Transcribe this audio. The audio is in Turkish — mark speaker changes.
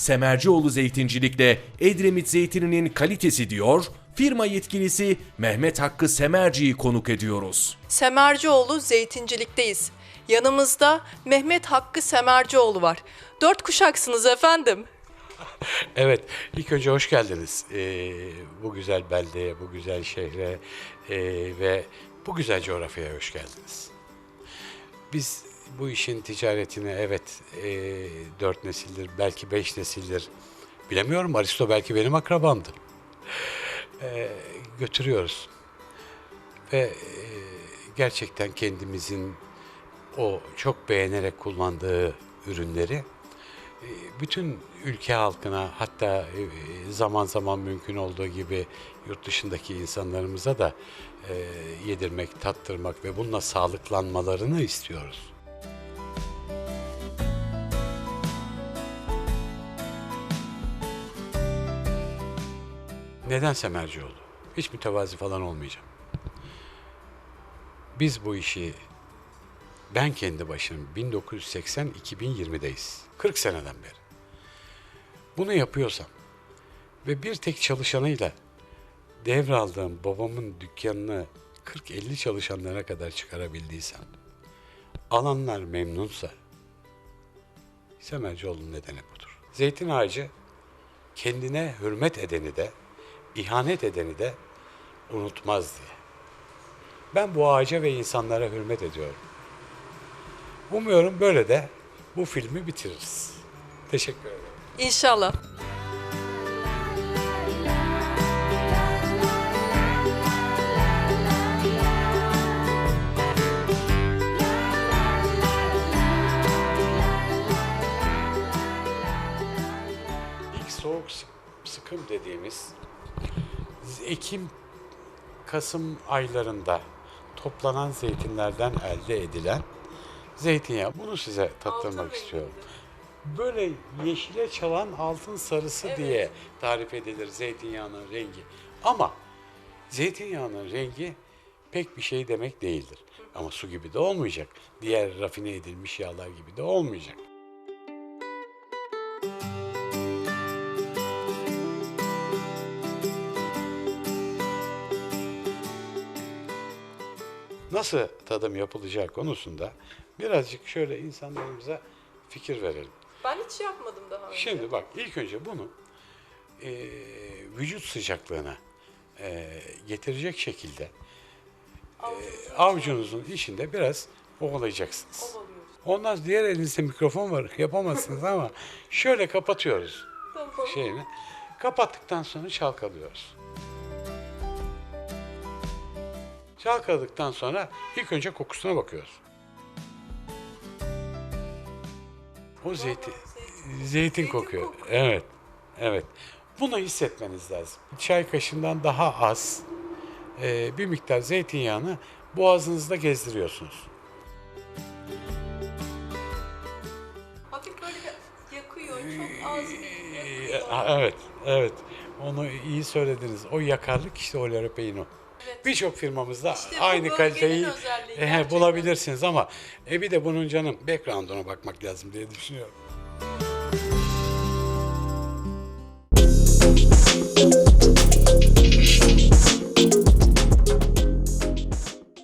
Speaker 1: Semercioğlu Zeytincilik'te Edremit zeytininin kalitesi diyor, firma yetkilisi Mehmet Hakkı Semerci'yi konuk ediyoruz.
Speaker 2: Semercioğlu Zeytincilik'teyiz. Yanımızda Mehmet Hakkı Semercioğlu var. Dört kuşaksınız efendim.
Speaker 3: Evet, ilk önce hoş geldiniz Ee, bu güzel beldeye, bu güzel şehre ee, ve bu güzel coğrafyaya hoş geldiniz. Biz bu işin ticaretini evet ee, dört nesildir, belki beş nesildir, bilemiyorum Aristo belki benim akrabamdı. Ee, götürüyoruz ve ee, gerçekten kendimizin o çok beğenerek kullandığı ürünleri e, bütün ülke halkına hatta e, zaman zaman mümkün olduğu gibi yurt dışındaki insanlarımıza da e, yedirmek, tattırmak ve bununla sağlıklanmalarını istiyoruz. Neden Semercioğlu? Hiç mütevazi falan olmayacağım. Biz bu işi ben kendi başım 1980-2020'deyiz. 40 seneden beri. Bunu yapıyorsam ve bir tek çalışanıyla devraldığım babamın dükkanını 40-50 çalışanlara kadar çıkarabildiysem, alanlar memnunsa, Semercioğlu'nun nedeni budur. Zeytin ağacı kendine hürmet edeni de, ihanet edeni de unutmaz diye. Ben bu ağaca ve insanlara hürmet ediyorum. Umuyorum böyle de bu filmi bitiririz. Teşekkür ederim.
Speaker 2: İnşallah.
Speaker 3: İlk soğuk sık- sıkım dediğimiz Ekim Kasım aylarında toplanan zeytinlerden elde edilen zeytinyağı. Bunu size tattırmak
Speaker 2: Altın
Speaker 3: istiyorum. Böyle yeşile çalan altın sarısı diye tarif edilir zeytinyağının rengi. Ama zeytinyağının rengi pek bir şey demek değildir. Ama su gibi de olmayacak. Diğer rafine edilmiş yağlar gibi de olmayacak. Nasıl tadım yapılacağı konusunda birazcık şöyle insanlarımıza fikir verelim.
Speaker 2: Ben hiç yapmadım daha önce.
Speaker 3: Şimdi bak ilk önce bunu e, vücut sıcaklığına e, getirecek şekilde e, avucunuzun içinde biraz ovalayacaksınız.
Speaker 2: Ovalıyoruz.
Speaker 3: Ondan sonra diğer elinizde mikrofon var yapamazsınız ama şöyle kapatıyoruz
Speaker 2: Tamam.
Speaker 3: şeyini. Kapattıktan sonra çalkalıyoruz. Çalkaladıktan sonra ilk önce kokusuna bakıyoruz. O zeytin, zeytin kokuyor. Evet, evet. Bunu hissetmeniz lazım. Çay kaşığından daha az e, bir miktar zeytinyağını boğazınızda gezdiriyorsunuz.
Speaker 2: Hafif böyle yakıyor. Çok az bir yakıyor.
Speaker 3: ha, Evet, evet. Onu iyi söylediniz. O yakarlık işte o Loropeino.
Speaker 2: Evet.
Speaker 3: Birçok firmamızda
Speaker 2: İşte bu
Speaker 3: aynı
Speaker 2: bölgenin
Speaker 3: kaliteyi
Speaker 2: özelliği gerçekten.
Speaker 3: bulabilirsiniz ama e bir de bunun canım background'una bakmak lazım diye düşünüyorum.